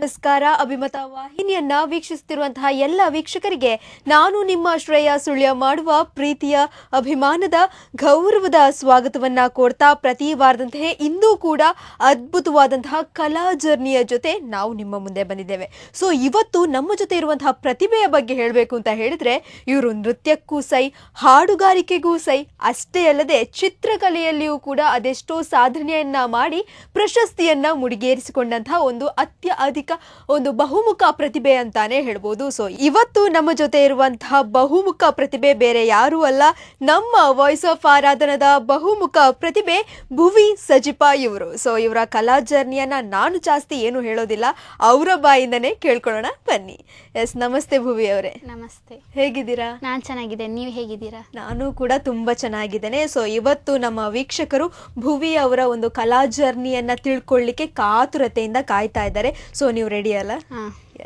ನಮಸ್ಕಾರ. ಅಭಿಮತ ವಾಹಿನಿಯನ್ನ ವೀಕ್ಷಿಸುತ್ತಿರುವಂತಹ ಎಲ್ಲ ವೀಕ್ಷಕರಿಗೆ ನಾನು ನಿಮ್ಮ ಶ್ರೇಯ ಸುಳ್ಯ ಮಾಡುವ ಪ್ರೀತಿಯ ಅಭಿಮಾನದ ಗೌರವದ ಸ್ವಾಗತವನ್ನ ಕೋರ್ತಾ ಪ್ರತಿ ವಾರದಂತೆ ಇಂದೂ ಕೂಡ ಅದ್ಭುತವಾದಂತಹ ಕಲಾ ಜರ್ನಿಯ ಜೊತೆ ನಾವು ನಿಮ್ಮ ಮುಂದೆ ಬಂದಿದ್ದೇವೆ. ಸೊ ಇವತ್ತು ನಮ್ಮ ಜೊತೆ ಇರುವಂತಹ ಪ್ರತಿಭೆಯ ಬಗ್ಗೆ ಹೇಳಬೇಕು ಅಂತ ಹೇಳಿದ್ರೆ ಇವರು ನೃತ್ಯಕ್ಕೂ ಸೈ, ಹಾಡುಗಾರಿಕೆಗೂ ಸೈ, ಅಷ್ಟೇ ಅಲ್ಲದೆ ಚಿತ್ರಕಲೆಯಲ್ಲಿಯೂ ಕೂಡ ಅದೆಷ್ಟೋ ಸಾಧನೆಯನ್ನ ಮಾಡಿ ಪ್ರಶಸ್ತಿಯನ್ನ ಮುಡಿಗೇರಿಸಿಕೊಂಡಂತಹ ಒಂದು ಅತ್ಯಧಿಕ ಒಂದು ಬಹುಮುಖ ಪ್ರತಿಭೆ ಅಂತಾನೆ ಹೇಳ್ಬೋದು. ಸೊ ಇವತ್ತು ನಮ್ಮ ಜೊತೆ ಇರುವಂತಹ ಬಹುಮುಖ ಪ್ರತಿಭೆ ಬೇರೆ ಯಾರು ಅಲ್ಲ. ನಮ್ಮ ವಾಯ್ಸ್ ಆಫ್ ಆರಾಧನದ ಬಹುಮುಖ ಪ್ರತಿಭೆ ಭುವಿ ಸಜಿಪಾ ಇವರು. ಸೊ ಇವರ ಕಲಾ ಜರ್ನಿಯನ್ನ ನಾನು ಜಾಸ್ತಿ ಏನು ಹೇಳೋದಿಲ್ಲ. ಅವರ ಬಾಯಿಂದನೇ ಕೇಳ್ಕೊಳ್ಳೋಣ ಬನ್ನಿ. ಎಸ್ ನಮಸ್ತೆ ಭುವಿ ಅವರೇ. ನಮಸ್ತೆ. ಹೇಗಿದ್ದೀರಾ? ನಾನು ಚೆನ್ನಾಗಿದ್ದೇನೆ. ನೀವು ಹೇಗಿದ್ದೀರಾ? ನಾನು ಕೂಡ ತುಂಬಾ ಚೆನ್ನಾಗಿದ್ದೇನೆ. ಸೊ ಇವತ್ತು ನಮ್ಮ ವೀಕ್ಷಕರು ಭುವಿ ಅವರ ಒಂದು ಕಲಾ ಜರ್ನಿಯನ್ನ ತಿಳ್ಕೊಳ್ಳಿಕ್ಕೆ ಕಾತುರತೆಯಿಂದ ಕಾಯ್ತಾ ಇದ್ದಾರೆ. ಸೊ ನೀವು ರೆಡಿ ಅಲ್ಲ?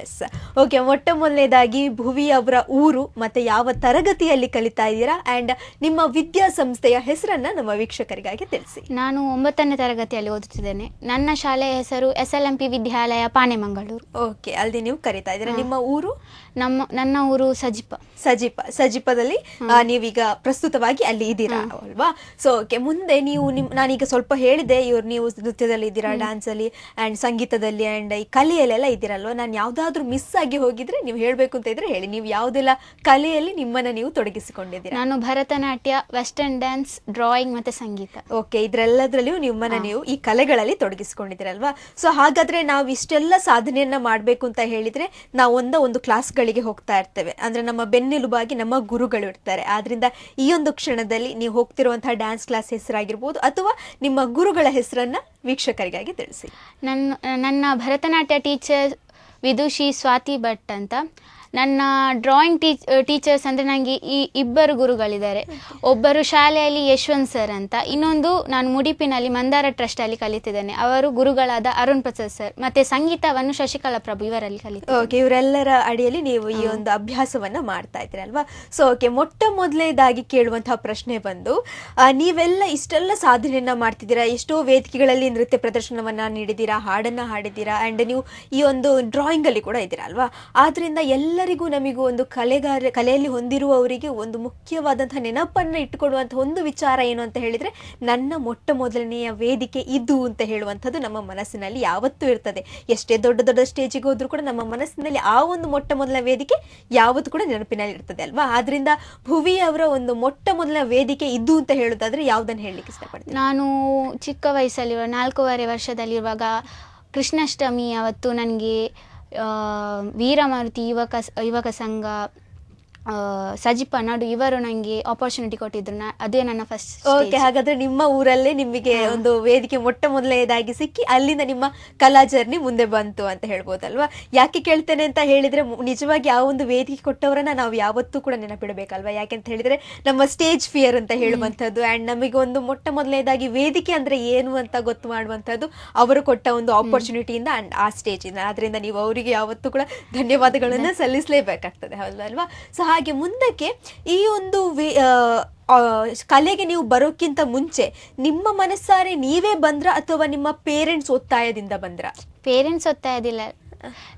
ಎಸ್ ಓಕೆ ಮೊಟ್ಟ ಮೊದಲನೇದಾಗಿ ಭುವಿ ಅವರ ಊರು ಮತ್ತೆ ಯಾವ ತರಗತಿಯಲ್ಲಿ ಕಲಿತಾ ಇದ್ದೀರಾ? ಅಂಡ್ ನಿಮ್ಮ ವಿದ್ಯಾಸಂಸ್ಥೆಯ ಹೆಸರನ್ನ ನಮ್ಮ ವೀಕ್ಷಕರಿಗಾಗಿ ತಿಳಿಸಿ. ನಾನು ಒಂಬತ್ತನೇ ತರಗತಿಯಲ್ಲಿ ಓದುತ್ತಿದ್ದೇನೆ. ನನ್ನ ಶಾಲೆಯ ಹೆಸರು S L M P Vidyalaya Panemangalore. Okay ಅಲ್ಲಿ ನೀವು ಕರಿತಾ ಇದ್ದೀರಾ? ನಿಮ್ಮ ಊರು? ನಮ್ಮ ನನ್ನ ಊರು ಸಜಿಪ. ಸಜಿಪ ಸಜಿಪದಲ್ಲಿ ಆ, ನೀವೀಗ ಪ್ರಸ್ತುತವಾಗಿ ಅಲ್ಲಿ ಇದ್ದೀರಾ ಅಲ್ವಾ? ಸೊ ಓಕೆ ಮುಂದೆ ನೀವು ನಿಮ್ ನಾನೀಗ ಸ್ವಲ್ಪ ಹೇಳಿದೆ ಇವ್ರು ನೀವು ನೃತ್ಯದಲ್ಲಿ ಇದ್ದೀರಾ ಡ್ಯಾನ್ಸ್ ಅಲ್ಲಿ ಅಂಡ್ ಸಂಗೀತದಲ್ಲಿ ಅಂಡ್ ಈ ಕಲೆಯಲ್ಲೆಲ್ಲ ಇದ್ದೀರಲ್ವಾ? ನಾನು ಯಾವ್ದಾದ್ರು ಮಿಸ್ ಆಗಿ ಹೋಗಿದ್ರೆ ನೀವು ಹೇಳ್ಬೇಕು ಅಂತ ಇದ್ರೆ ಹೇಳಿ. ನೀವು ಯಾವ್ದೆಲ್ಲ ಕಲೆಯಲ್ಲಿ ನಿಮ್ಮನ್ನ ನೀವು ತೊಡಗಿಸಿಕೊಂಡಿದ್ದೀರಾ? ನಾನು ಭರತನಾಟ್ಯ ವೆಸ್ಟರ್ನ್ ಡ್ಯಾನ್ಸ್ ಡ್ರಾಯಿಂಗ್ ಮತ್ತೆ ಸಂಗೀತ. ಓಕೆ ಇದ್ರೆಲ್ಲದ್ರಲ್ಲಿಯೂ ನಿಮ್ಮನ್ನ ನೀವು ಈ ಕಲೆಗಳಲ್ಲಿ ತೊಡಗಿಸಿಕೊಂಡಿದ್ದೀರಲ್ವಾ? ಸೊ ಹಾಗಾದ್ರೆ ನಾವು ಇಷ್ಟೆಲ್ಲ ಸಾಧನೆಯನ್ನ ಮಾಡ್ಬೇಕು ಅಂತ ಹೇಳಿದ್ರೆ ನಾವು ಒಂದ ಒಂದು ಕ್ಲಾಸ್ಗಳಿಗೆ ಹೋಗ್ತಾ ಇರ್ತೇವೆ. ಅಂದ್ರೆ ನಮ್ಮ ಬೆನ್ನೆಲುಬಾಗಿ ನಮ್ಮ ಗುರುಗಳು ಇರ್ತಾರೆ. ಆದ್ರಿಂದ ಈ ಒಂದು ಕ್ಷಣದಲ್ಲಿ ನೀವು ಹೋಗ್ತಿರುವಂತಹ ಡ್ಯಾನ್ಸ್ ಕ್ಲಾಸ್ ಹೆಸರಾಗಿರ್ಬೋದು ಅಥವಾ ನಿಮ್ಮ ಗುರುಗಳ ಹೆಸರನ್ನ ವೀಕ್ಷಕರಿಗಾಗಿ ತಿಳಿಸಿ. ನನ್ನ ನನ್ನ ಭರತನಾಟ್ಯ ಟೀಚರ್ ವಿದುಷಿ ಸ್ವಾತಿ ಭಟ್ ಅಂತ. ನನ್ನ ಡ್ರಾಯಿಂಗ್ ಟೀಚ್ ಟೀಚರ್ಸ್ ಅಂದರೆ ನನಗೆ ಈ ಇಬ್ಬರು ಗುರುಗಳಿದ್ದಾರೆ. ಒಬ್ಬರು ಶಾಲೆಯಲ್ಲಿ ಯಶವಂತ್ ಸರ್ ಅಂತ ಇನ್ನೊಂದು ನಾನು ಮುಡಿಪಿನಲ್ಲಿ ಮಂದಾರ ಟ್ರಸ್ಟಲ್ಲಿ ಕಲಿತಿದ್ದೇನೆ. ಅವರು ಗುರುಗಳಾದ ಅರುಣ್ ಪ್ರಸಾದ್ ಸರ್ ಮತ್ತು ಸಂಗೀತವನ್ನು ಶಶಿಕಲಾ ಪ್ರಭು ಇವರಲ್ಲಿ ಕಲಿತು ಓಕೆ ಇವರೆಲ್ಲರ ಅಡಿಯಲ್ಲಿ ನೀವು ಈ ಒಂದು ಅಭ್ಯಾಸವನ್ನು ಮಾಡ್ತಾ ಇದ್ದೀರಲ್ವಾ ಸೊ ಓಕೆ ಮೊಟ್ಟ ಮೊದಲನೇದಾಗಿ ಕೇಳುವಂತಹ ಪ್ರಶ್ನೆ ಬಂದು ನೀವೆಲ್ಲ ಇಷ್ಟೆಲ್ಲ ಸಾಧನೆಯನ್ನ ಮಾಡ್ತಿದ್ದೀರಾ? ಎಷ್ಟೋ ವೇದಿಕೆಗಳಲ್ಲಿ ನೃತ್ಯ ಪ್ರದರ್ಶನವನ್ನ ನೀಡಿದ್ದೀರಾ? ಹಾಡನ್ನ ಹಾಡಿದ್ದೀರಾ? ಅಂಡ್ ನೀವು ಈ ಒಂದು ಡ್ರಾಯಿಂಗ್ ಅಲ್ಲಿ ಕೂಡ ಇದ್ದೀರಾ ಅಲ್ವಾ? ಆದ್ರಿಂದ ಎಲ್ಲರಿಗೂ ನಮಗೂ ಒಂದು ಕಲೆಗಾರ, ಕಲೆಯಲ್ಲಿ ಹೊಂದಿರುವವರಿಗೆ ಒಂದು ಮುಖ್ಯವಾದಂತಹ ನೆನಪನ್ನ ಇಟ್ಟುಕೊಡುವಂತಹ ಒಂದು ವಿಚಾರ ಏನು ಅಂತ ಹೇಳಿದ್ರೆ, ನನ್ನ ಮೊಟ್ಟ ಮೊದಲನೆಯ ವೇದಿಕೆ ಇದು ಅಂತ ಹೇಳುವಂಥದ್ದು ನಮ್ಮ ಮನಸ್ಸಿನಲ್ಲಿ ಯಾವತ್ತೂ ಇರ್ತದೆ. ಎಷ್ಟೇ ದೊಡ್ಡ ದೊಡ್ಡ ಸ್ಟೇಜಿಗೆ ಹೋದ್ರೂ ಕೂಡ ನಮ್ಮ ಮನಸ್ಸಿನಲ್ಲಿ ಆ ಒಂದು ಮೊಟ್ಟ ಮೊದಲ ವೇದಿಕೆ ಯಾವತ್ತು ಕೂಡ ನೆನಪಿನಲ್ಲಿ ಇರ್ತದೆ ಅಲ್ವಾ? ಆದ್ರಿಂದ ಭುವಿ ಅವರ ಒಂದು ಮೊಟ್ಟ ಮೊದಲ ವೇದಿಕೆ ಇದು ಅಂತ ಹೇಳೋದಾದ್ರೆ ಯಾವ್ದನ್ನ ಹೇಳಲಿಕ್ಕೆ ಇಷ್ಟಪಡ್ತೀನಿ ನಾನು ಚಿಕ್ಕ ವಯಸ್ಸಲ್ಲಿರುವ ನಾಲ್ಕೂವರೆ ವರ್ಷದಲ್ಲಿರುವಾಗ ಕೃಷ್ಣಾಷ್ಟಮಿ ಅವತ್ತು ನನಗೆ ವೀರಮಾರುತಿ ಯುವಕ ಯುವಕ ಸಂಘ ಸಜಿಪ ನಾಡು ಇವರು ನನಗೆ ಆಪರ್ಚುನಿಟಿ ಕೊಟ್ಟಿದ್ರು. ನಾ ಅದೇ ನನ್ನ ಫಸ್ಟ್ ಓಕೆ ಹಾಗಾದ್ರೆ ನಿಮ್ಮ ಊರಲ್ಲೇ ನಿಮಗೆ ಒಂದು ವೇದಿಕೆ ಮೊಟ್ಟ ಮೊದಲನೇದಾಗಿ ಸಿಕ್ಕಿ ಅಲ್ಲಿಂದ ನಿಮ್ಮ ಕಲಾ ಜರ್ನಿ ಮುಂದೆ ಬಂತು ಅಂತ ಹೇಳ್ಬೋದಲ್ವಾ? ಯಾಕೆ ಕೇಳ್ತೇನೆ ಅಂತ ಹೇಳಿದ್ರೆ ನಿಜವಾಗಿ ಆ ಒಂದು ವೇದಿಕೆ ಕೊಟ್ಟವರನ್ನ ನಾವು ಯಾವತ್ತೂ ಕೂಡ ನೆನಪಿಡಬೇಕಲ್ವಾ? ಯಾಕೆ ಅಂತ ಹೇಳಿದ್ರೆ ನಮ್ಮ ಸ್ಟೇಜ್ ಫಿಯರ್ ಅಂತ ಹೇಳುವಂಥದ್ದು ಅಂಡ್ ನಮಗೆ ಒಂದು ಮೊಟ್ಟ ಮೊದಲನೇದಾಗಿ ವೇದಿಕೆ ಅಂದ್ರೆ ಏನು ಅಂತ ಗೊತ್ತು ಮಾಡುವಂಥದ್ದು ಅವರು ಕೊಟ್ಟ ಒಂದು ಆಪರ್ಚುನಿಟಿಯಿಂದ ಅಂಡ್ ಆ ಸ್ಟೇಜ್ ಇಂದ. ಆದ್ರಿಂದ ನೀವು ಅವರಿಗೆ ಯಾವತ್ತೂ ಕೂಡ ಧನ್ಯವಾದಗಳನ್ನು ಸಲ್ಲಿಸಲೇಬೇಕಾಗ್ತದೆ ಹೌದಲ್ವಾ? ಸೊ ಹಾಗೆ ಮುಂದಕ್ಕೆ ಈ ಒಂದು ವಿ ಕಲೆಗೆ ನೀವು ಬರೋಕ್ಕಿಂತ ಮುಂಚೆ ನಿಮ್ಮ ಮನಸ್ಸಾರೆ ನೀವೇ ಬಂದ್ರ ಅಥವಾ ನಿಮ್ಮ ಪೇರೆಂಟ್ಸ್ ಒತ್ತಾಯದಿಂದ ಬಂದ್ರ? ಪೇರೆಂಟ್ಸ್ ಒತ್ತಾಯದಿಲ್ಲ.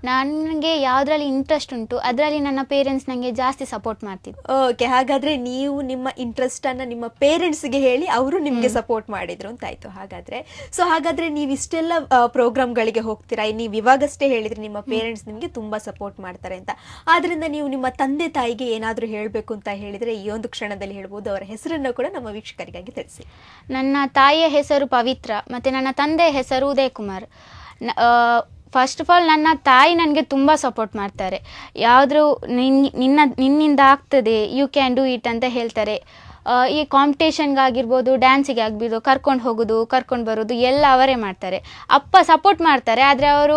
ನನಗೆ ಯಾವ್ದ್ರಲ್ಲಿ ಇಂಟ್ರೆಸ್ಟ್ ಉಂಟು ಅದರಲ್ಲಿ ನನ್ನ ಪೇರೆಂಟ್ಸ್ ನನಗೆ ಜಾಸ್ತಿ ಸಪೋರ್ಟ್ ಮಾಡ್ತಿದ್ರು. ಓಕೆ ಹಾಗಾದ್ರೆ ನೀವು ನಿಮ್ಮ ಇಂಟ್ರೆಸ್ಟ್ ಅನ್ನ ನಿಮ್ಮ ಪೇರೆಂಟ್ಸ್ಗೆ ಹೇಳಿ ಅವರು ನಿಮ್ಗೆ ಸಪೋರ್ಟ್ ಮಾಡಿದ್ರು ಅಂತ ಆಯ್ತು ಹಾಗಾದ್ರೆ. ಸೊ ಹಾಗಾದ್ರೆ ನೀವು ಇಷ್ಟೆಲ್ಲ ಪ್ರೋಗ್ರಾಮ್ಗಳಿಗೆ ಹೋಗ್ತೀರಾ? ನೀವು ಇವಾಗಷ್ಟೇ ಹೇಳಿದ್ರೆ ನಿಮ್ಮ ಪೇರೆಂಟ್ಸ್ ನಿಮ್ಗೆ ತುಂಬಾ ಸಪೋರ್ಟ್ ಮಾಡ್ತಾರೆ ಅಂತ. ಆದ್ರಿಂದ ನೀವು ನಿಮ್ಮ ತಂದೆ ತಾಯಿಗೆ ಏನಾದ್ರೂ ಹೇಳ್ಬೇಕು ಅಂತ ಹೇಳಿದ್ರೆ ಈ ಒಂದು ಕ್ಷಣದಲ್ಲಿ ಹೇಳ್ಬೋದು. ಅವರ ಹೆಸರನ್ನು ಕೂಡ ನಮ್ಮ ವೀಕ್ಷಕರಿಗಾಗಿ ತಿಳಿಸಿ. ನನ್ನ ತಾಯಿಯ ಹೆಸರು ಪವಿತ್ರ ಮತ್ತೆ ನನ್ನ ತಂದೆಯ ಹೆಸರು Uday Kumar first of all ನನ್ನ ತಾಯಿ ನನಗೆ ತುಂಬ ಸಪೋರ್ಟ್ ಮಾಡ್ತಾರೆ. ಯಾವುದ್ರೂ ನಿನ್ನ, ನಿನ್ನಿಂದ ಆಗ್ತದೆ ಯು ಕ್ಯಾನ್ ಡೂ ಇಟ್ ಅಂತ ಹೇಳ್ತಾರೆ. ಈ ಕಾಂಪಿಟೇಷನ್ಗಾಗಿರ್ಬೋದು ಡ್ಯಾನ್ಸಿಗೆ ಆಗ್ಬೋದು ಕರ್ಕೊಂಡು ಹೋಗೋದು ಕರ್ಕೊಂಡು ಬರೋದು ಎಲ್ಲ ಅವರೇ ಮಾಡ್ತಾರೆ. ಅಪ್ಪ ಸಪೋರ್ಟ್ ಮಾಡ್ತಾರೆ ಆದರೆ ಅವರು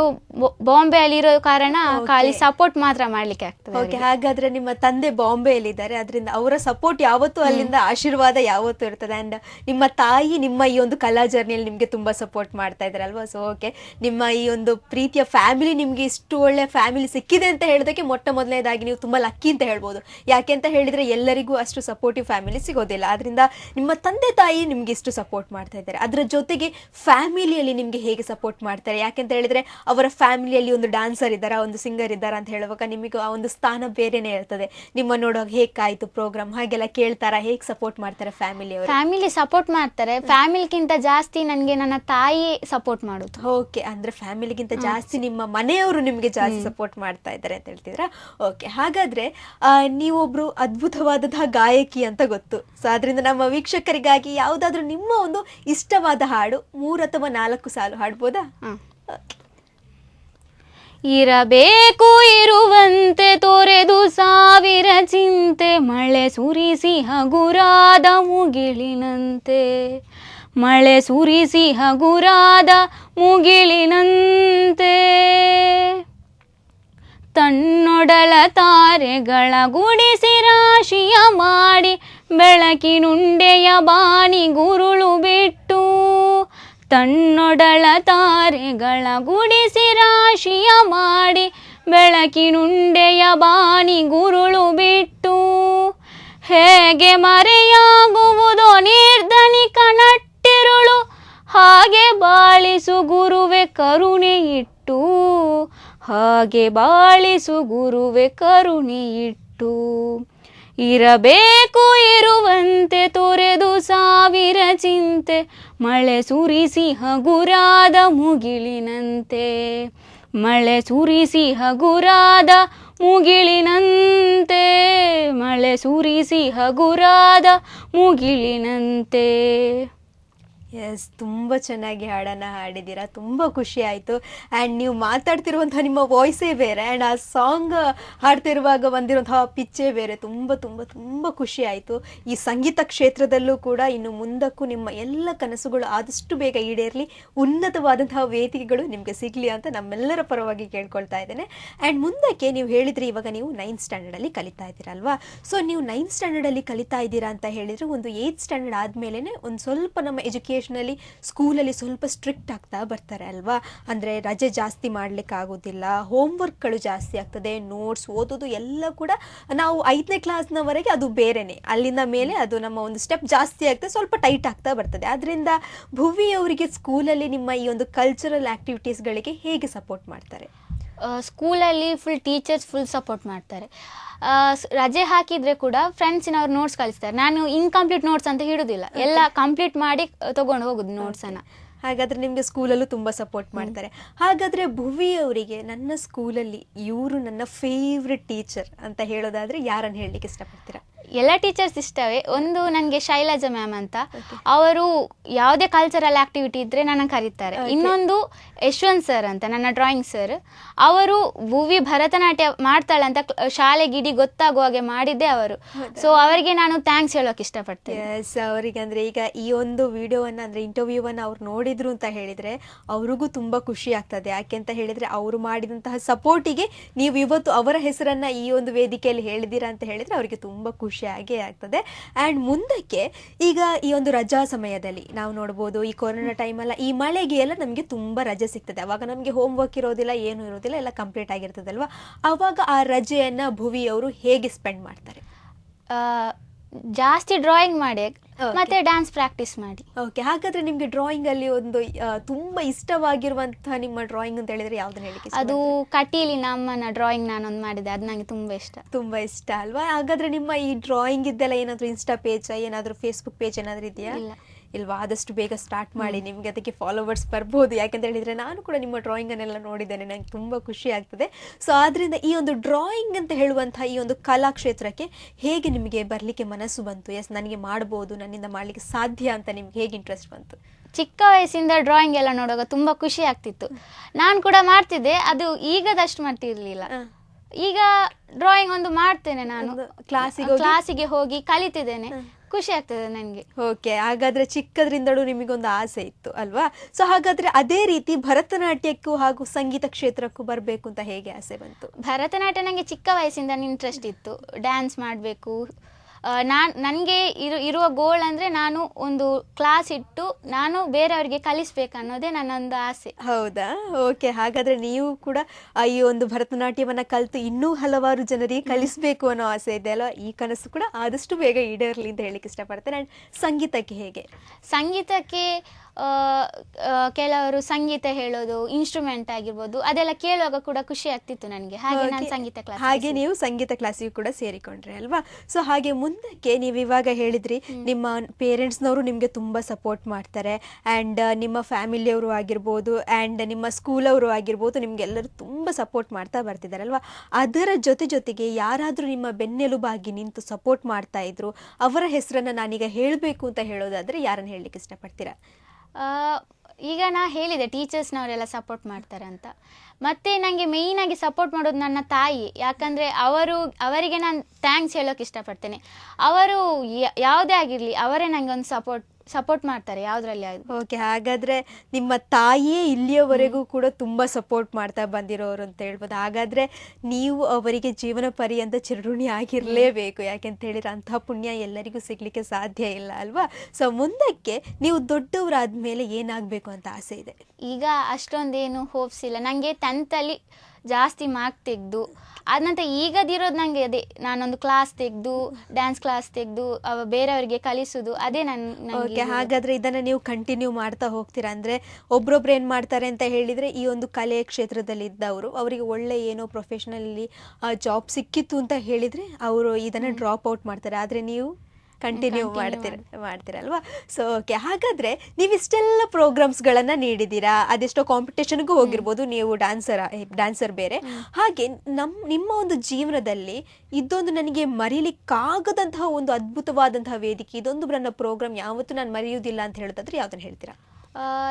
ಬಾಂಬೆ ಅಲ್ಲಿರೋ ಕಾರಣ ಖಾಲಿ ಸಪೋರ್ಟ್ ಮಾತ್ರ ಮಾಡಲಿಕ್ಕೆ ಆಗ್ತದೆ ಓಕೆ ಹಾಗಾದ್ರೆ ನಿಮ್ಮ ತಂದೆ ಬಾಂಬೆಯಲ್ಲಿ ಇದ್ದಾರೆ ಅದರಿಂದ ಅವರ ಸಪೋರ್ಟ್ ಯಾವತ್ತೂ ಅಲ್ಲಿಂದ ಆಶೀರ್ವಾದ ಯಾವತ್ತೂ ಇರ್ತದೆ. ಅಂಡ್ ನಿಮ್ಮ ತಾಯಿ ನಿಮ್ಮ ಈ ಒಂದು ಕಲಾ ಜರ್ನಿಯಲ್ಲಿ ನಿಮಗೆ ತುಂಬಾ ಸಪೋರ್ಟ್ ಮಾಡ್ತಾ ಇದ್ದಾರೆ ಅಲ್ವಾ? ಸೊ ಓಕೆ ನಿಮ್ಮ ಈ ಒಂದು ಪ್ರೀತಿಯ ಫ್ಯಾಮಿಲಿ ನಿಮಗೆ ಇಷ್ಟು ಒಳ್ಳೆ ಫ್ಯಾಮಿಲಿ ಸಿಕ್ಕಿದೆ ಅಂತ ಹೇಳೋದಕ್ಕೆ ಮೊಟ್ಟ ಮೊದಲನೇದಾಗಿ ನೀವು ತುಂಬಾ ಲಕ್ಕಿ ಅಂತ ಹೇಳ್ಬೋದು. ಯಾಕೆ ಅಂತ ಹೇಳಿದ್ರೆ ಎಲ್ಲರಿಗೂ ಅಷ್ಟು ಸಪೋರ್ಟಿವ್ ಫ್ಯಾಮಿಲಿ ಸಿಗೋದಿಲ್ಲ. ಹೋದಿಲ್ಲ. ಆದ್ರಿಂದ ನಿಮ್ಮ ತಂದೆ ತಾಯಿ ನಿಮ್ಗೆ ಎಷ್ಟು ಸಪೋರ್ಟ್ ಮಾಡ್ತಾ ಇದ್ದಾರೆ. ಅದರ ಜೊತೆಗೆ ಫ್ಯಾಮಿಲಿಯಲ್ಲಿ ನಿಮ್ಗೆ ಹೇಗೆ ಸಪೋರ್ಟ್ ಮಾಡ್ತಾರೆ? ಯಾಕೆಂತ ಹೇಳಿದ್ರೆ ಅವರ ಫ್ಯಾಮಿಲಿಯಲ್ಲಿ ಒಂದು ಡಾನ್ಸರ್ ಇದ್ದಾರಾ ಒಂದು ಸಿಂಗರ್ ಇದ್ದಾರಾ ಅಂತ ಹೇಳುವಾಗ ನಿಮಗೆ ಆ ಒಂದು ಸ್ಥಾನ ಬೇರೆನೇ ಇರ್ತದೆ. ನಿಮ್ಮ ನೋಡುವಾಗ ಹೇಗೆ ಕಾಯ್ತು ಪ್ರೋಗ್ರಾಮ್ ಹಾಗೆಲ್ಲ ಕೇಳ್ತಾರಾ? ಹೇಗೆ ಸಪೋರ್ಟ್ ಮಾಡ್ತಾರೆ ಫ್ಯಾಮಿಲಿ ಅವರು? ಫ್ಯಾಮಿಲಿ ಸಪೋರ್ಟ್ ಮಾಡ್ತಾರೆ. ಫ್ಯಾಮಿಲಿಗಿಂತ ಜಾಸ್ತಿ ನನಗೆ ನನ್ನ ತಾಯಿ ಸಪೋರ್ಟ್ ಮಾಡೋದು. ಓಕೆ ಅಂದ್ರೆ ಫ್ಯಾಮಿಲಿಗಿಂತ ಜಾಸ್ತಿ ನಿಮ್ಮ ಮನೆಯವರು ನಿಮಗೆ ಜಾಸ್ತಿ ಸಪೋರ್ಟ್ ಮಾಡ್ತಾ ಇದ್ದಾರೆ ಅಂತ ಹೇಳ್ತಿದ್ರ? ಓಕೆ ಹಾಗಾದ್ರೆ ನೀವೊಬ್ರು ಅದ್ಭುತವಾದಂತಹ ಗಾಯಕಿ ಅಂತ ಗೊತ್ತು. ಸೊ ಅದರಿಂದ ನಮ್ಮ ವೀಕ್ಷಕರಿಗಾಗಿ ಯಾವುದಾದ್ರೂ ನಿಮ್ಮ ಒಂದು ಇಷ್ಟವಾದ ಹಾಡು ಮೂರು ಅಥವಾ ನಾಲ್ಕು ಸಾಲು ಹಾಡ್ಬೋದಾ. ಇರಬೇಕು ಇರುವಂತೆ ತೊರೆದು ಸಾವಿರ ಚಿಂತೆ ಮಳೆ ಸುರಿಸಿ ಹಗುರಾದ ಮುಗಿಲಿನಂತೆ. ಮಳೆ ಸುರಿಸಿ ಹಗುರಾದ ಮುಗಿಲಿನಂತೆ. ತನ್ನೊಡಲ ತಾರೆಗಳ ಗುಡಿಸಿ ರಾಶಿಯ ಮಾಡಿ ಬೆಳಕಿನುಂಡೆಯ ಬಾಣಿ ಗುರುಳು ಬಿಟ್ಟು ತನ್ನೊಡಲ ತಾರೆಗಳ ಗುಡಿಸಿ ರಾಶಿಯ ಮಾಡಿ ಬೆಳಕಿನುಂಡೆಯ ಬಾಣಿ ಗುರುಳು ಬಿಟ್ಟು ಹೇಗೆ ಮರೆಯಾಗುವುದು ನಿರ್ಧನಿ ನಟ್ಟಿರುಳು ಹಾಗೆ ಬಾಳಿಸು ಗುರುವೆ ಕರುಣೆ ಇಟ್ಟು ಹಾಗೆ ಬಾಳಿಸು ಗುರುವೆ ಕರುಣಿಯಿಟ್ಟು. ಇರಬೇಕು ಇರುವಂತೆ ತೊರೆದು ಸಾವಿರ ಚಿಂತೆ, ಮಳೆ ಸುರಿಸಿ ಹಗುರಾದ ಮುಗಿಲಿನಂತೆ. ಮಳೆ ಸುರಿಸಿ ಹಗುರಾದ ಮುಗಿಲಿನಂತೆ, ಮಳೆ ಸುರಿಸಿ ಹಗುರಾದ ಮುಗಿಲಿನಂತೆ. ಎಸ್ ತುಂಬ ಚೆನ್ನಾಗಿ ಹಾಡನ್ನು ಹಾಡಿದ್ದೀರಾ, ತುಂಬ ಖುಷಿ ಆಯಿತು. ಆ್ಯಂಡ್ ನೀವು ಮಾತಾಡ್ತಿರುವಂಥ ನಿಮ್ಮ ವಾಯ್ಸೇ ಬೇರೆ ಆ್ಯಂಡ್ ಆ ಸಾಂಗ್ ಹಾಡ್ತಿರುವಾಗ ಬಂದಿರುವಂತಹ ಪಿಚ್ಚೇ ಬೇರೆ. ತುಂಬ ತುಂಬ ತುಂಬ ಖುಷಿ ಆಯಿತು. ಈ ಸಂಗೀತ ಕ್ಷೇತ್ರದಲ್ಲೂ ಕೂಡ ಇನ್ನು ಮುಂದಕ್ಕೂ ನಿಮ್ಮ ಎಲ್ಲ ಕನಸುಗಳು ಆದಷ್ಟು ಬೇಗ ಈಡೇರಲಿ. ಉನ್ನತವಾದಂತಹ ವೇದಿಕೆಗಳು ನಿಮಗೆ ಸಿಗಲಿ ಅಂತ ನಮ್ಮೆಲ್ಲರ ಪರವಾಗಿ ಕೇಳ್ಕೊಳ್ತಾ ಇದ್ದೇನೆ. ಆ್ಯಂಡ್ ಮುಂದಕ್ಕೆ ನೀವು ಹೇಳಿದ್ರಿ ಇವಾಗ ನೀವು ನೈನ್ತ್ ಸ್ಟ್ಯಾಂಡರ್ಡಲ್ಲಿ ಕಲಿತಾ ಇದ್ದೀರಲ್ವಾ? ಸೊ ನೀವು ನೈನ್ತ್ ಸ್ಟ್ಯಾಂಡರ್ಡಲ್ಲಿ ಕಲಿತಾ ಇದ್ದೀರಾ ಅಂತ ಹೇಳಿದರೆ ಒಂದು ಏಯ್ತ್ ಸ್ಟ್ಯಾಂಡರ್ಡ್ ಆದಮೇಲೆ ಒಂದು ಸ್ವಲ್ಪ ನಮ್ಮ ಎಜುಕೇಷನಲ್ಲಿ ಸ್ಕೂಲಲ್ಲಿ ಸ್ವಲ್ಪ ಸ್ಟ್ರಿಕ್ಟ್ ಆಗ್ತಾ ಬರ್ತಾರೆ ಅಲ್ವಾ? ಅಂದರೆ ರಜೆ ಜಾಸ್ತಿ ಮಾಡಲಿಕ್ಕೆ ಆಗೋದಿಲ್ಲ ಹೋಮ್ವರ್ಕ್ಗಳು ಜಾಸ್ತಿ ಆಗ್ತದೆ ನೋಟ್ಸ್ ಓದೋದು ಎಲ್ಲ ಕೂಡ ನಾವು ಐದನೇ ಕ್ಲಾಸ್ನವರೆಗೆ ಅದು ಬೇರೆನೇ. ಅಲ್ಲಿಂದ ಮೇಲೆ ಅದು ನಮ್ಮ ಒಂದು ಸ್ಟೆಪ್ ಜಾಸ್ತಿ ಆಗ್ತದೆ ಸ್ವಲ್ಪ ಟೈಟ್ ಆಗ್ತಾ ಬರ್ತದೆ. ಅದರಿಂದ ಭುವಿ ಅವರಿಗೆ ಸ್ಕೂಲಲ್ಲಿ ನಿಮ್ಮ ಈ ಒಂದು ಕಲ್ಚರಲ್ ಆ್ಯಕ್ಟಿವಿಟೀಸ್ಗಳಿಗೆ ಹೇಗೆ ಸಪೋರ್ಟ್ ಮಾಡ್ತಾರೆ? ಸ್ಕೂಲಲ್ಲಿ ಫುಲ್ ಟೀಚರ್ಸ್ ಫುಲ್ ಸಪೋರ್ಟ್ ಮಾಡ್ತಾರೆ. ರಜೆ ಹಾಕಿದರೆ ಕೂಡ ಫ್ರೆಂಡ್ಸಿನವ್ರು ನೋಟ್ಸ್ ಕಳಿಸ್ತಾರೆ. ನಾನು ಇನ್ಕಂಪ್ಲೀಟ್ ನೋಟ್ಸ್ ಅಂತ ಹಿಡುದಿಲ್ಲ. ಎಲ್ಲ ಕಂಪ್ಲೀಟ್ ಮಾಡಿ ತೊಗೊಂಡು ಹೋಗೋದು ನೋಟ್ಸನ್ನು ಹಾಗಾದರೆ ನಿಮಗೆ ಸ್ಕೂಲಲ್ಲೂ ತುಂಬ ಸಪೋರ್ಟ್ ಮಾಡ್ತಾರೆ. ಹಾಗಾದರೆ ಭುವಿ ಅವರಿಗೆ ನನ್ನ ಸ್ಕೂಲಲ್ಲಿ ಇವರು ನನ್ನ ಫೇವ್ರೆಟ್ ಟೀಚರ್ ಅಂತ ಹೇಳೋದಾದರೆ ಯಾರನ್ನು ಹೇಳಲಿಕ್ಕೆ ಇಷ್ಟಪಡ್ತೀರಾ? ಎಲ್ಲ ಟೀಚರ್ಸ್ ಇಷ್ಟವೇ. ಒಂದು ನನಗೆ ಶೈಲಜಾ ಮ್ಯಾಮ್ ಅಂತ. ಅವರು ಯಾವುದೇ ಕಲ್ಚರಲ್ ಆಕ್ಟಿವಿಟಿ ಇದ್ರೆ ನನ್ನ ಕರೀತಾರೆ. ಇನ್ನೊಂದು ಯಶ್ವಂತ್ ಸರ್ ಅಂತ ನನ್ನ ಡ್ರಾಯಿಂಗ್ ಸರ್ ಅವರು ಭುವಿ ಭರತನಾಟ್ಯ ಮಾಡ್ತಾಳೆ ಅಂತ ಶಾಲೆಗೆ ಇಡೀ ಗೊತ್ತಾಗುವ ಹಾಗೆ ಮಾಡಿದ್ದೆ ಅವರು. ಸೊ ಅವರಿಗೆ ನಾನು ಥ್ಯಾಂಕ್ಸ್ ಹೇಳೋಕೆ ಇಷ್ಟಪಡ್ತೇನೆ. ಎಸ್ ಅವರಿಗೆ ಅಂದ್ರೆ ಈಗ ಈ ಒಂದು ವಿಡಿಯೋವನ್ನು ಅಂದ್ರೆ ಇಂಟರ್ವ್ಯೂವನ್ನು ಅವ್ರು ನೋಡಿದ್ರು ಅಂತ ಹೇಳಿದ್ರೆ ಅವ್ರಿಗೂ ತುಂಬಾ ಖುಷಿ ಆಗ್ತದೆ. ಯಾಕೆ ಅಂತ ಹೇಳಿದ್ರೆ ಅವರು ಮಾಡಿದಂತಹ ಸಪೋರ್ಟಿಗೆ ನೀವು ಇವತ್ತು ಅವರ ಹೆಸರನ್ನ ಈ ಒಂದು ವೇದಿಕೆಯಲ್ಲಿ ಹೇಳಿದ್ದೀರಾ ಅಂತ ಹೇಳಿದ್ರೆ ಅವರಿಗೆ ತುಂಬಾ ಖುಷಿ ಆಗೇ ಆಗ್ತದೆ. ಆ್ಯಂಡ್ ಮುಂದಕ್ಕೆ ಈಗ ಈ ಒಂದು ರಜಾ ಸಮಯದಲ್ಲಿ ನಾವು ನೋಡ್ಬೋದು, ಈ ಕೊರೋನಾ ಟೈಮಲ್ಲ ಈ ಮಳೆಗೆ ಎಲ್ಲ ನಮಗೆ ತುಂಬ ರಜೆ ಸಿಗ್ತದೆ. ಅವಾಗ ನಮಗೆ ಹೋಮ್ ವರ್ಕ್ ಇರೋದಿಲ್ಲ, ಏನೂ ಇರೋದಿಲ್ಲ, ಎಲ್ಲ ಕಂಪ್ಲೀಟ್ ಆಗಿರ್ತದಲ್ವ? ಅವಾಗ ಆ ರಜೆಯನ್ನು ಭುವಿಯವರು ಹೇಗೆ ಸ್ಪೆಂಡ್ ಮಾಡ್ತಾರೆ? ಜಾಸ್ತಿ ಡ್ರಾಯಿಂಗ್ ಮಾಡಿ ಮತ್ತೆ ಡ್ಯಾನ್ಸ್ ಪ್ರಾಕ್ಟೀಸ್ ಮಾಡಿ. ಓಕೆ ಹಾಗಾದ್ರೆ ನಿಮ್ಗೆ ಡ್ರಾಯಿಂಗ್ ಅಲ್ಲಿ ಒಂದು ಆ, ತುಂಬಾ ಇಷ್ಟವಾಗಿರುವಂತಹ ನಿಮ್ಮ ಡ್ರಾಯಿಂಗ್ ಅಂತ ಹೇಳಿದ್ರೆ ಯಾವ್ದನ್ನ ಹೇಳಿಕೆ ಅದು? ಕಟೀಲಿ ನಮ್ಮನ ಡ್ರಾಯಿಂಗ್ ನಾನೊಂದು ಮಾಡಿದೆ ಅದು ನನಗೆ ತುಂಬಾ ಇಷ್ಟ. ತುಂಬಾ ಇಷ್ಟ ಅಲ್ವಾ? ಹಾಗಾದ್ರೆ ನಿಮ್ಮ ಈ ಡ್ರಾಯಿಂಗ್ ಇದ್ದೆಲ್ಲ ಏನಾದ್ರೂ ಇನ್ಸ್ಟಾ ಪೇಜ್ ಏನಾದ್ರೂ ಫೇಸ್ಬುಕ್ ಪೇಜ್ ಏನಾದ್ರು ಇದೆಯಾ? ಇಲ್ಲ. ಇಲ್ವಾ? ಆದಷ್ಟು ಬೇಗ ಸ್ಟಾರ್ಟ್ ಮಾಡಿ ನಿಮ್ಗೆ ಅದಕ್ಕೆ ಫಾಲೋವರ್ಸ್ ಬರ್ಬೋದು. ಯಾಕಂತ ಹೇಳಿದ್ರೆ ನಾನು ಕೂಡ ನಿಮ್ಮ ಡ್ರಾಯಿಂಗ್ ಅನ್ನೆಲ್ಲ ನೋಡಿದ್ದೇನೆ. ನಂಗೆ ತುಂಬಾ ಖುಷಿ ಆಗ್ತದೆ. ಸೊ ಆದ್ರಿಂದ ಈ ಒಂದು ಡ್ರಾಯಿಂಗ್ ಅಂತ ಹೇಳುವಂತಹ ಈ ಒಂದು ಕಲಾ ಕ್ಷೇತ್ರಕ್ಕೆ ಹೇಗೆ ನಿಮಗೆ ಬರ್ಲಿಕ್ಕೆ ಮನಸ್ಸು ಬಂತು? ಎಸ್ ನನಗೆ ಮಾಡ್ಬೋದು ನನ್ನಿಂದ ಮಾಡ್ಲಿಕ್ಕೆ ಸಾಧ್ಯ ಅಂತ ನಿಮ್ಗೆ ಹೇಗೆ ಇಂಟ್ರೆಸ್ಟ್ ಬಂತು? ಚಿಕ್ಕ ವಯಸ್ಸಿಂದ ಡ್ರಾಯಿಂಗ್ ಎಲ್ಲ ನೋಡುವಾಗ ತುಂಬಾ ಖುಷಿ ಆಗ್ತಿತ್ತು. ನಾನು ಕೂಡ ಮಾಡ್ತಿದ್ದೆ ಅದು ಈಗದಷ್ಟು ಮಾಡ್ತಿರ್ಲಿಲ್ಲ. ಈಗ ಡ್ರಾಯಿಂಗ್ ಒಂದು ಮಾಡ್ತೇನೆ ನಾನು. ಕ್ಲಾಸಿಗೆ? ಕ್ಲಾಸಿಗೆ ಹೋಗಿ? ಕಲಿತಿದ್ದೇನೆ. ಖುಷಿ ಆಗ್ತದೆ ನನಗೆ. ಓಕೆ ಹಾಗಾದ್ರೆ ಚಿಕ್ಕದ್ರಿಂದಲೂ ನಿಮಗೊಂದು ಆಸೆ ಇತ್ತು ಅಲ್ವಾ? ಸೊ ಹಾಗಾದ್ರೆ ಅದೇ ರೀತಿ ಭರತನಾಟ್ಯಕ್ಕೂ ಹಾಗೂ ಸಂಗೀತ ಕ್ಷೇತ್ರಕ್ಕೂ ಬರಬೇಕು ಅಂತ ಹೇಗೆ ಆಸೆ ಬಂತು? ಭರತನಾಟ್ಯ ನನಗೆ ಚಿಕ್ಕ ವಯಸ್ಸಿಂದ ಇಂಟ್ರೆಸ್ಟ್ ಇತ್ತು. ಡ್ಯಾನ್ಸ್ ಮಾಡಬೇಕು ನಾನು ನನಗೆ ಇರು ಇರುವ ಗೋಲ್ ಅಂದರೆ ನಾನು ಒಂದು ಕ್ಲಾಸ್ ಇಟ್ಟು ನಾನು ಬೇರೆಯವರಿಗೆ ಕಲಿಸ್ಬೇಕು ಅನ್ನೋದೇ ನನ್ನೊಂದು ಆಸೆ. ಹೌದಾ? ಓಕೆ ಹಾಗಾದರೆ ನೀವು ಕೂಡ ಈ ಒಂದು ಭರತನಾಟ್ಯವನ್ನು ಕಲಿತು ಇನ್ನೂ ಹಲವಾರು ಜನರಿಗೆ ಕಲಿಸಬೇಕು ಅನ್ನೋ ಆಸೆ ಇದೆ ಅಲ್ವಾ? ಈ ಕನಸು ಕೂಡ ಆದಷ್ಟು ಬೇಗ ಈಡೇರಲಿ ಅಂತ ಹೇಳಲಿಕ್ಕೆ ಇಷ್ಟಪಡ್ತೇನೆ. ಆ್ಯಂಡ್ ಸಂಗೀತಕ್ಕೆ ಹೇಗೆ? ಸಂಗೀತಕ್ಕೆ ಕೆಲವರು ಸಂಗೀತ ಹೇಳೋದು ಇನ್ಸ್ಟ್ರೂಮೆಂಟ್ ಆಗಿರ್ಬೋದು ಅದೆಲ್ಲ ಕೇಳುವಾಗ ಕೂಡ ಖುಷಿ ಆಗ್ತಿತ್ತು ನನಗೆ. ಹಾಗೆ ನಾನು ಸಂಗೀತ ಕ್ಲಾಸ್ ಹಾಗೆ ನೀವು ಸಂಗೀತ ಕ್ಲಾಸಿಗೂ ಕೂಡ ಸೇರಿಕೊಂಡ್ರಿ ಅಲ್ವಾ? ಸೊ ಹಾಗೆ ಮುಂದಕ್ಕೆ ನೀವು ಇವಾಗ ಹೇಳಿದ್ರಿ ನಿಮ್ಮ ಪೇರೆಂಟ್ಸ್ನವರು ನಿಮಗೆ ತುಂಬ ಸಪೋರ್ಟ್ ಮಾಡ್ತಾರೆ ಆ್ಯಂಡ್ ನಿಮ್ಮ ಫ್ಯಾಮಿಲಿಯವರು ಆಗಿರ್ಬೋದು ಆ್ಯಂಡ್ ನಿಮ್ಮ ಸ್ಕೂಲವರು ಆಗಿರ್ಬೋದು ನಿಮಗೆಲ್ಲರೂ ತುಂಬ ಸಪೋರ್ಟ್ ಮಾಡ್ತಾ ಬರ್ತಿದ್ದಾರೆ ಅಲ್ವಾ? ಅದರ ಜೊತೆ ಜೊತೆಗೆ ಯಾರಾದರೂ ನಿಮ್ಮ ಬೆನ್ನೆಲುಬಾಗಿ ನಿಂತು ಸಪೋರ್ಟ್ ಮಾಡ್ತಾ ಇದ್ರು ಅವರ ಹೆಸರನ್ನು ನಾನೀಗ ಹೇಳಬೇಕು ಅಂತ ಹೇಳೋದಾದ್ರೆ ಯಾರನ್ನು ಹೇಳಲಿಕ್ಕೆ ಇಷ್ಟಪಡ್ತೀರಾ? ಈಗ ನಾ ಹೇಳಿದೆ ಟೀಚರ್ಸ್ನವರೆಲ್ಲ ಸಪೋರ್ಟ್ ಮಾಡ್ತಾರೆ ಅಂತ. ಮತ್ತು ನನಗೆ ಮೇಯ್ನಾಗಿ ಸಪೋರ್ಟ್ ಮಾಡೋದು ನನ್ನ ತಾಯಿ. ಯಾಕಂದರೆ ಅವರು, ಅವರಿಗೆ ನಾನು ಥ್ಯಾಂಕ್ಸ್ ಹೇಳೋಕೆ ಇಷ್ಟಪಡ್ತೇನೆ. ಅವರು ಯಾವುದೇ ಆಗಿರಲಿ, ಅವರೇ ನನಗೆ ಒಂದು ಸಪೋರ್ಟ್ ಸಪೋರ್ಟ್ ಮಾಡ್ತಾರೆ ಯಾವುದ್ರಲ್ಲಿ ಆದ್ರು. ಓಕೆ ಹಾಗಾದ್ರೆ ನಿಮ್ಮ ತಾಯಿಯೇ ಇಲ್ಲಿಯವರೆಗೂ ಕೂಡ ತುಂಬಾ ಸಪೋರ್ಟ್ ಮಾಡ್ತಾ ಬಂದಿರೋರು ಅಂತ ಹೇಳ್ಬೋದು. ಹಾಗಾದ್ರೆ ನೀವು ಅವರಿಗೆ ಜೀವನ ಪರ್ಯಂತ ಚಿರಋಣಿ ಆಗಿರಲೇಬೇಕು. ಯಾಕೆಂತ ಹೇಳಿದ್ರೆ ಅಂತಹ ಪುಣ್ಯ ಎಲ್ಲರಿಗೂ ಸಿಗ್ಲಿಕ್ಕೆ ಸಾಧ್ಯ ಇಲ್ಲ ಅಲ್ವಾ? ಸೊ ಮುಂದಕ್ಕೆ ನೀವು ದೊಡ್ಡವರಾದ್ಮೇಲೆ ಏನಾಗಬೇಕು ಅಂತ ಆಸೆ ಇದೆ? ಈಗ ಅಷ್ಟೊಂದೇನು ಹೋಪ್ಸ್ ಇಲ್ಲ. ನನಗೆ ಟೆಂತಲ್ಲಿ ಜಾಸ್ತಿ ಮಾರ್ಕ್ ತೆಗೆದು ಆದ ನಂತರ ಈಗದಿರೋದು ನನಗೆ ಅದೇ ನಾನೊಂದು ಕ್ಲಾಸ್ ತೆಗೆದು ಡ್ಯಾನ್ಸ್ ಕ್ಲಾಸ್ ತೆಗೆದು ಬೇರೆಯವರಿಗೆ ಕಲಿಸೋದು ಅದೇ ನನ್ನ ಓಕೆ ಹಾಗಾದ್ರೆ ಇದನ್ನ ನೀವು ಕಂಟಿನ್ಯೂ ಮಾಡ್ತಾ ಹೋಗ್ತೀರಾ? ಅಂದ್ರೆ ಒಬ್ರೊಬ್ರು ಏನ್ ಮಾಡ್ತಾರೆ ಅಂತ ಹೇಳಿದ್ರೆ ಈ ಒಂದು ಕಲೆ ಕ್ಷೇತ್ರದಲ್ಲಿ ಇದ್ದವರು ಅವರಿಗೆ ಒಳ್ಳೆ ಏನೋ ಪ್ರೊಫೆಷನಲ್ಲಿ ಜಾಬ್ ಸಿಕ್ಕಿತ್ತು ಅಂತ ಹೇಳಿದ್ರೆ ಅವರು ಇದನ್ನ ಡ್ರಾಪ್ ಔಟ್ ಮಾಡ್ತಾರೆ. ಆದ್ರೆ ನೀವು? ಕಂಟಿನ್ಯೂ ಮಾಡ್ತೀರ ಮಾಡ್ತೀರಲ್ವಾ? ಸೊ ಓಕೆ ಹಾಗಾದ್ರೆ ನೀವು ಇಷ್ಟೆಲ್ಲ ಪ್ರೋಗ್ರಾಮ್ಸ್ಗಳನ್ನ ನೀಡಿದ್ದೀರಾ ಅದೆಷ್ಟೋ ಕಾಂಪಿಟೇಷನ್ಗೂ ಹೋಗಿರ್ಬೋದು ನೀವು ಡ್ಯಾನ್ಸರ್ ಡ್ಯಾನ್ಸರ್ ಬೇರೆ. ಹಾಗೆ ನಮ್ಮ ನಿಮ್ಮ ಒಂದು ಜೀವನದಲ್ಲಿ ಇದೊಂದು ನನಗೆ ಮರೀಲಿಕ್ಕಾಗದಂತಹ ಒಂದು ಅದ್ಭುತವಾದಂತಹ ವೇದಿಕೆ ಇದೊಂದು ನನ್ನ ಪ್ರೋಗ್ರಾಮ್ ಯಾವತ್ತೂ ನಾನು ಮರೆಯುವುದಿಲ್ಲ ಅಂತ ಹೇಳೋದಾದ್ರೆ ಯಾವ್ದನ್ನು ಹೇಳ್ತೀರಾ?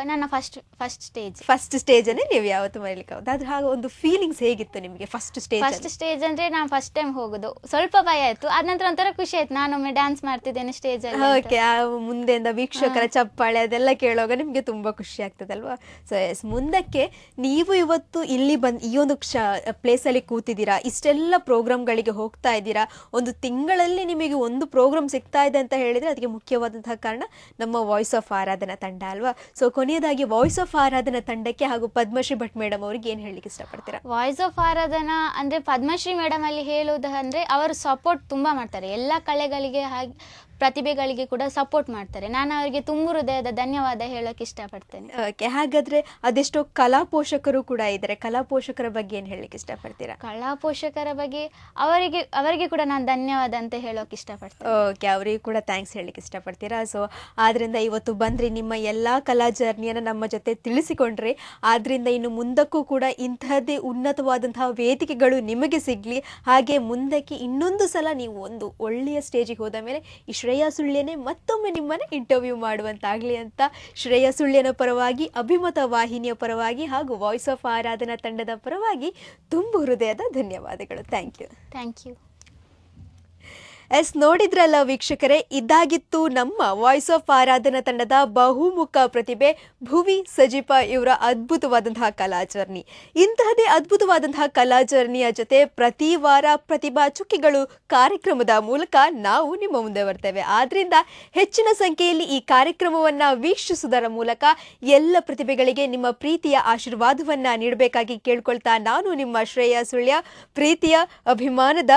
ನನ್ನ first first stage first stage ಅಂದ್ರೆ ನೀವು ಯಾವತ್ತು ಮರೀಲಿಕ್ಕೆ ಅದ್ರ ಹಾಗೆ ಒಂದು ಫೀಲಿಂಗ್ಸ್ ಹೇಗಿತ್ತು ನಿಮಗೆ ಫಸ್ಟ್ ಸ್ಟೇಜ್ ಫಸ್ಟ್ ಸ್ಟೇಜ್ ಅಂದ್ರೆ ನಾನು ಫಸ್ಟ್ ಟೈಮ್ ಹೋಗೋದು. ಸ್ವಲ್ಪ ಭಯ ಆಯ್ತು. ಅದ ನಂತರ ಒಂಥರ ಖುಷಿ ಆಯ್ತು. ನಾನೊಮ್ಮೆ ಡ್ಯಾನ್ಸ್ ಮಾಡ್ತಿದ್ದೇನೆ ಸ್ಟೇಜ್ ಅಲ್ಲಿ. ಓಕೆ ಮುಂದೆಯಿಂದ ವೀಕ್ಷಕರ ಚಪ್ಪಾಳೆ ಅದೆಲ್ಲ ಕೇಳುವಾಗ ನಿಮಗೆ ತುಂಬಾ ಖುಷಿ ಆಗ್ತದಲ್ವಾ? ಸೊ ಎಸ್ ಮುಂದಕ್ಕೆ ನೀವು ಇವತ್ತು ಇಲ್ಲಿ ಬಂದ್ ಈ ಒಂದು ಕ್ಷ ಪ್ಲೇಸಲ್ಲಿ ಕೂತಿದ್ದೀರಾ ಇಷ್ಟೆಲ್ಲ ಪ್ರೋಗ್ರಾಮ್ಗಳಿಗೆ ಹೋಗ್ತಾ ಇದ್ದೀರಾ ಒಂದು ತಿಂಗಳಲ್ಲಿ ನಿಮಗೆ ಒಂದು ಪ್ರೋಗ್ರಾಮ್ ಸಿಗ್ತಾ ಇದೆ ಅಂತ ಹೇಳಿದ್ರೆ ಅದಕ್ಕೆ ಮುಖ್ಯವಾದಂತಹ ಕಾರಣ ನಮ್ಮ ವಾಯ್ಸ್ ಆಫ್ ಆರಾಧನಾ ತಂಡ ಅಲ್ವಾ? ಸೊ ಕೊನೆಯದಾಗಿ ವಾಯ್ಸ್ ಆಫ್ ಆರಾಧನಾ ತಂಡಕ್ಕೆ ಹಾಗೂ ಪದ್ಮಶ್ರೀ ಭಟ್ ಮೇಡಮ್ ಅವರಿಗೆ ಏನು ಹೇಳಲಿಕ್ಕೆ ಇಷ್ಟಪಡ್ತೀರಾ? ವಾಯ್ಸ್ ಆಫ್ ಆರಾಧನಾ ಅಂದ್ರೆ ಪದ್ಮಶ್ರೀ ಮೇಡಮ್ ಅಲ್ಲಿ ಹೇಳುವುದಂದ್ರೆ ಅವರು ಸಪೋರ್ಟ್ ತುಂಬಾ ಮಾಡ್ತಾರೆ. ಎಲ್ಲ ಕಲೆಗಳಿಗೆ ಹಾಗೆ ಪ್ರತಿಭೆಗಳಿಗೆ ಕೂಡ ಸಪೋರ್ಟ್ ಮಾಡ್ತಾರೆ. ನಾನು ಅವರಿಗೆ ತುಂಬ ಹೃದಯದ ಧನ್ಯವಾದ ಹೇಳೋಕೆ ಇಷ್ಟಪಡ್ತೇನೆ. ಓಕೆ ಹಾಗಾದ್ರೆ ಅದೆಷ್ಟೋ ಕಲಾ ಪೋಷಕರು ಕೂಡ ಇದ್ದಾರೆ. ಕಲಾ ಪೋಷಕರ ಬಗ್ಗೆ ಏನು ಹೇಳಲಿಕ್ಕೆ ಇಷ್ಟಪಡ್ತೀರಾ? ಕಲಾ ಪೋಷಕರ ಬಗ್ಗೆ ಅವರಿಗೆ ಅವರಿಗೆ ಕೂಡ ನಾನು ಧನ್ಯವಾದ ಅಂತ ಹೇಳೋಕೆ ಇಷ್ಟಪಡ್ತೀನಿ. ಓಕೆ ಅವರಿಗೂ ಕೂಡ ಥ್ಯಾಂಕ್ಸ್ ಹೇಳಲಿಕ್ಕೆ ಇಷ್ಟಪಡ್ತೀರಾ? ಸೊ ಆದ್ದರಿಂದ ಇವತ್ತು ಬಂದ್ರಿ ನಿಮ್ಮ ಎಲ್ಲ ಕಲಾ ಜರ್ನಿಯನ್ನು ನಮ್ಮ ಜೊತೆ ತಿಳಿಸಿಕೊಂಡ್ರಿ. ಆದ್ದರಿಂದ ಇನ್ನು ಮುಂದಕ್ಕೂ ಕೂಡ ಇಂತಹದ್ದೇ ಉನ್ನತವಾದಂತಹ ವೇದಿಕೆಗಳು ನಿಮಗೆ ಸಿಗಲಿ. ಹಾಗೆ ಮುಂದಕ್ಕೆ ಇನ್ನೊಂದು ಸಲ ನೀವು ಒಂದು ಒಳ್ಳೆಯ ಸ್ಟೇಜಿಗೆ ಹೋದ ಮೇಲೆ ಈ ಶ್ರೇಯಾ ಸುಳ್ಯನೇ ಮತ್ತೊಮ್ಮೆ ನಿಮ್ಮನ್ನು ಇಂಟರ್ವ್ಯೂ ಮಾಡುವಂತಾಗಲಿ ಅಂತ. ಶ್ರೇಯಾ ಸುಳ್ಯನ ಪರವಾಗಿ, ಅಭಿಮತ ವಾಹಿನಿಯ ಪರವಾಗಿ ಹಾಗೂ ವಾಯ್ಸ್ ಆಫ್ ಆರಾಧನಾ ತಂಡದ ಪರವಾಗಿ ತುಂಬು ಹೃದಯದ ಧನ್ಯವಾದಗಳು. Thank you thank you yes ನೋಡಿದ್ರಲ್ಲ ವೀಕ್ಷಕರೇ, ಇದಾಗಿತ್ತು ನಮ್ಮ ವಾಯ್ಸ್ ಆಫ್ ಆರಾಧನಾ ತಂಡದ ಬಹುಮುಖ ಪ್ರತಿಭೆ, ಭುವಿ ಸಜಿಪ ಇವರ ಅದ್ಭುತವಾದಂತಹ ಕಲಾ ಜರ್ನಿ ಇಂತಹದೇ ಅದ್ಭುತವಾದಂತಹ ಕಲಾ ಜರ್ನಿಯ ಜೊತೆ ಪ್ರತಿ ವಾರ ಪ್ರತಿಭಾ ಚುಕ್ಕಿಗಳು ಕಾರ್ಯಕ್ರಮದ ಮೂಲಕ ನಾವು ನಿಮ್ಮ ಮುಂದೆ ಬರ್ತೇವೆ. ಆದ್ರಿಂದ ಹೆಚ್ಚಿನ ಸಂಖ್ಯೆಯಲ್ಲಿ ಈ ಕಾರ್ಯಕ್ರಮವನ್ನ ವೀಕ್ಷಿಸುವುದರ ಮೂಲಕ ಎಲ್ಲ ಪ್ರತಿಭೆಗಳಿಗೆ ನಿಮ್ಮ ಪ್ರೀತಿಯ ಆಶೀರ್ವಾದವನ್ನ ನೀಡಬೇಕಾಗಿ ಕೇಳ್ಕೊಳ್ತಾ ನಾನು ನಿಮ್ಮ ಶ್ರೇಯ ಸುಳ್ಯ, ಪ್ರೀತಿಯ, ಅಭಿಮಾನದ,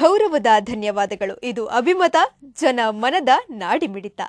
ಗೌರವದ ಧನ್ಯವಾದಗಳು. ಇದು ಅಭಿಮತ ಜನ ಮನದ ನಾಡಿಮಿಡಿತ.